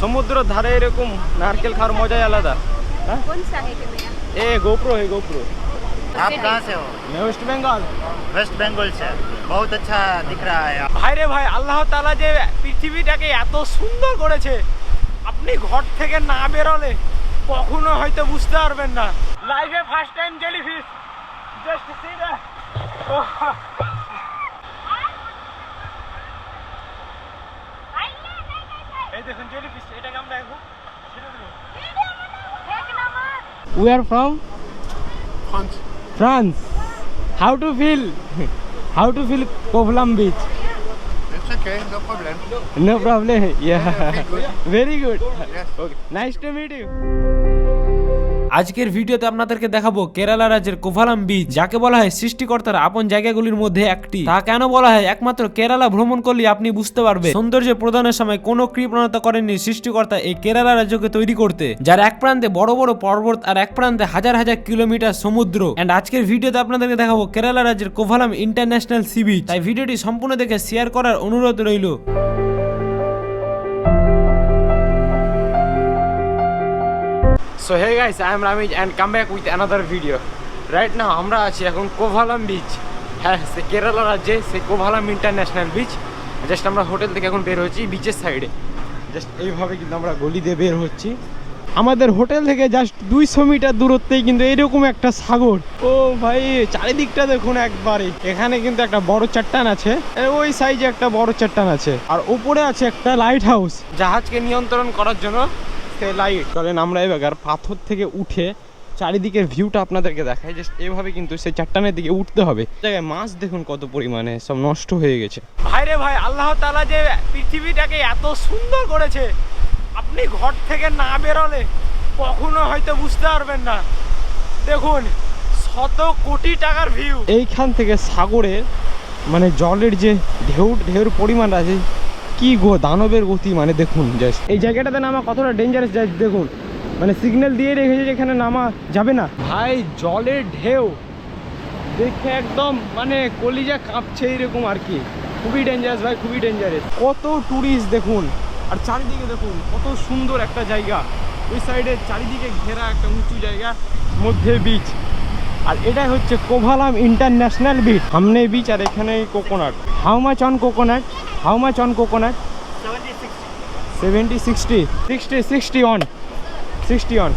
সমুদ্র ধারে এরকম নারকেল খাওয়ার মজাই আলাদা হ্যাঁ कौन सा है कैमरा এ গোপ্রো হে গোপ্রো आप कहाँ से हो मैं वेस्ट बेंगल वेस्ट बंगाल से बहुत अच्छा दिख रहा है ভাই রে ভাই আল্লাহ তাআলা যে পৃথিবীটাকে এত সুন্দর করেছে আপনি ঘর থেকে না বেরোলে কখনো হয়তো বুঝতে পারবেন না লাইফে first time jellyfish just see that We are from France. France. How to feel? How to feel Kovalam beach? It's okay, no problem. No problem. Yeah. very good. Very good. Yes. Okay. Nice to meet you. আজকের ভিডিওতে আপনাদেরকে দেখাবো কেরালা রাজ্যের Kovalam beach যাকে বলা হয় সৃষ্টিকর্তার আপন জায়গাগুলির মধ্যে একটি। তা কেন বলা হয়? একমাত্র কেরালা ভ্রমণ করলে আপনি বুঝতে পারবেন। সৌন্দর্য প্রদানের সময় কোনো কৃপণতা করেননি সৃষ্টিকর্তা এই কেরালা রাজ্যকে তৈরি করতে, যার এক প্রান্তে বড় বড় পর্বত আর এক প্রান্তে হাজার হাজার কিলোমিটার সমুদ্র। অ্যান্ড আজকের ভিডিওতে আপনাদেরকে দেখাবো কেরালা রাজ্যের কোভালাম ইন্টারন্যাশনাল সি বিচ তাই ভিডিওটি সম্পূর্ণ দেখে শেয়ার করার অনুরোধ রইল। So hey guys, I am Ramij and come back with another video right না আমরা আছি এখন কোভালাম বিচ হ্যাঁ সে কেরালা রাজ্যে সে কোভালাম ইন্টারন্যাশনাল বিচ জাস্ট আমরা হোটেল থেকে এখন বের হচ্ছি বিচের সাইডে জাস্ট এইভাবে কিন্তু আমরা গলি দিয়ে বের হচ্ছি। আমাদের হোটেল থেকে জাস্ট দুইশো মিটার দূরত্বেই কিন্তু এরকম একটা সাগর। ও ভাই চারিদিকটা দেখুন একবারে। এখানে কিন্তু একটা বড় চাট্টান আছে। ওই সাইজে একটা বড় চাট্টান আছে। আর উপরে আছে একটা লাইট হাউস জাহাজকে নিয়ন্ত্রণ করার জন্য সে লাইট চলেন আমরা এবার পাথর থেকে উঠে চারিদিকের ভিউটা আপনাদেরকে দেখাই। জাস্ট এভাবে কিন্তু সেই চারটানের দিকে উঠতে হবে। জায়গায় মাছ দেখুন কত পরিমাণে সব নষ্ট হয়ে গেছে। ভাই রে ভাই আল্লাহ তালা যে পৃথিবীটাকে এত সুন্দর করেছে আপনি ঘর থেকে না বেরোলে কখনো হয়তো বুঝতে পারবেন না। দেখুন শত কোটি টাকার ভিউ এইখান থেকে সাগরের মানে জলের যে ঢেউ ঢেউর পরিমাণ আছে কি গো দানবের গতি মানে দেখুন জাস্ট এই জায়গাটাতে নামা কতটা ডেঞ্জারাস জাস্ট দেখুন। মানে সিগন্যাল দিয়ে রেখেছে যে এখানে নামা যাবে না। ভাই জলের ঢেউ। দেখে একদম মানে কলিজা কাঁপছে এইরকম আর কি। খুবই ডেঞ্জারাস ভাই খুবই ডেঞ্জারাস কত ট্যুরিস্ট দেখুন। আর চারিদিকে দেখুন কত সুন্দর একটা জায়গা। ওই সাইডে চারিদিকে ঘেরা একটা উঁচু জায়গা মধ্যে বিচ আর এটাই হচ্ছে কোভালাম ইন্টারন্যাশনাল বিচ। সামনে বিচ আর এখানে coconut how much one coconut how much one coconut seventy sixty sixty sixty one sixty one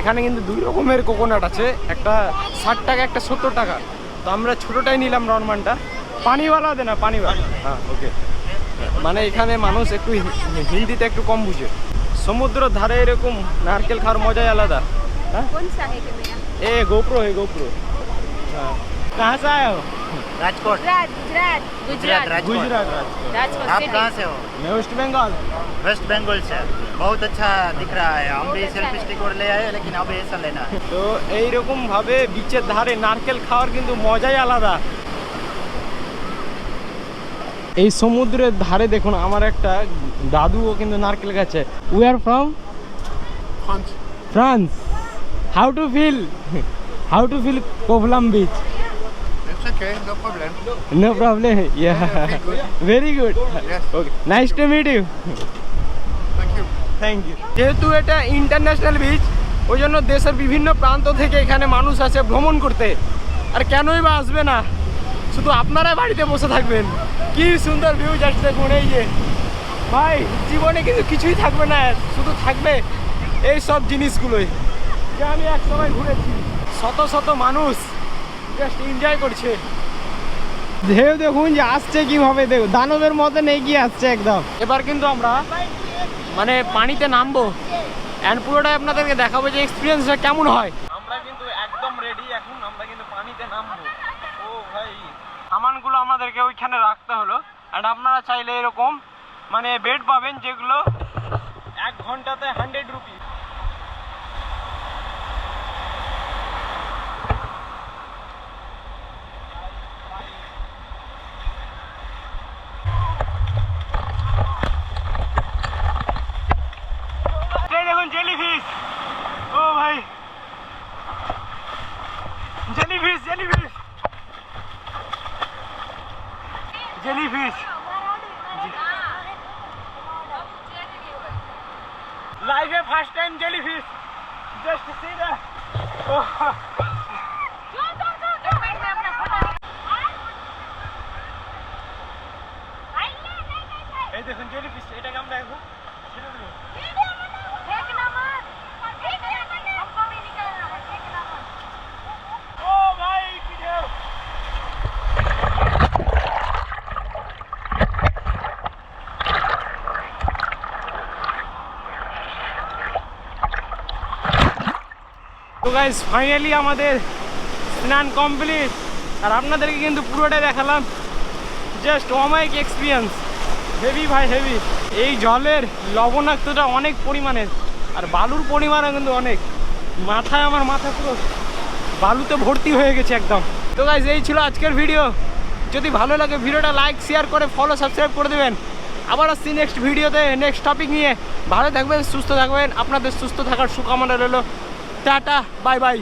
এখানে কিন্তু দুই রকমের কোকোনাট আছে। একটা ষাট টাকা একটা সত্তর টাকা। তো আমরা ছোটোটাই নিলাম নর্মানটা পানিওয়ালা দে না পানিওয়ালা। হ্যাঁ ওকে মানে এখানে মানুষ একটু হিন্দিতে একটু কম বুঝে। সমুদ্র ধারে এরকম নারকেল খাওয়ার মজাই আলাদা। হ্যাঁ? कौन सा है कैमरा ए गोप्रो है गोप्रो हाँ कहाँ से आए हो राजकोट गुजरात गुजरात गुजरात गुजरात राजकोट गुजरात राजकोट राजकोट आप city. कहाँ से हो मैं वेस्ट बंगाल वेस्ट बंगाल से बहुत अच्छा दिख रहा है हम भी सेल्फी स्टिक और ले आए लेकिन अब ऐसा लेना है তো এইরকম ভাবে বিচের ধারে নারকেল খাওয়ার কিন্তু মজাই আলাদা এই সমুদ্রের ধারে দেখুন আমার একটা দাদুও কিন্তু নারকেল গাছে we are from France. France how to feel how to feel Kovalam beach It's okay, no problem. No problem yeah very good. Very good Yes. Okay nice to meet you Thank you. Thank you যেহেতু এটা international beach ওই জন্য দেশের বিভিন্ন প্রান্ত থেকে এখানে মানুষ আসে ভ্রমণ করতে। আর কেনই বা আসবে না? শুধু আপনারা বাড়িতে বসে থাকবেন। কি সুন্দর ভিউ জাস্ট দেখুন এই যে। ভাই জীবনে কিন্তু কিছুই থাকবে না শুধু থাকবে এই সব জিনিসগুলোই। যে আমি এক সময় ঘুরেছি। শত শত মানুষ জাস্ট এনজয় করছে। ঢেউ দেখুন যে আসছে কীভাবে দেখুন দানবের মতন এগিয়ে আসছে একদম। এবার কিন্তু আমরা মানে পানিতে নামবো। অ্যান্ড পুরোটাই আপনাদেরকে দেখাবো যে এক্সপিরিয়েন্সটা কেমন হয়। আমরা কিন্তু একদম রেডি এখন আমরা কিন্তু পানিতে নামবো। ও ভাই। সামানগুলো আমাদেরকে ওইখানে রাখতে হলো। অ্যান্ড আপনারা চাইলে এরকম মানে বেড পাবেন যেগুলো এক ঘন্টাতে হান্ড্রেড রুপি এই দেখুন জেলিফিশ ও ভাই জেলিফিশ জেলিফিশ জেলিফিশ লাইফে first time jellyfish just see that এই দেখুন জেলিফিশ এটাকে আমরা এখন ছেড়ে দেবো ও ভাই কি ঢেউ তো গাইস ফাইনালি আমাদের স্নান কমপ্লিট আর আপনাদেরকে কিন্তু পুরোটাই দেখালাম। জাস্ট অমাইক এক্সপিরিয়েন্স হেভি ভাই হেভি এই জলের লবণাক্তটা অনেক পরিমাণের। আর বালুর পরিমাণও কিন্তু অনেক। মাথায় আমার মাথা পুরো বালুতে ভর্তি হয়ে গেছে একদম। তো গাইজ এই ছিল আজকের ভিডিও যদি ভালো লাগে ভিডিওটা লাইক শেয়ার করে ফলো সাবস্ক্রাইব করে দেবেন। আবার আসছি নেক্সট ভিডিওতে নেক্সট টপিক নিয়ে। ভালো থাকবেন, সুস্থ থাকবেন। আপনাদের সুস্থ থাকার সুকামনা রইল। Tata bye bye.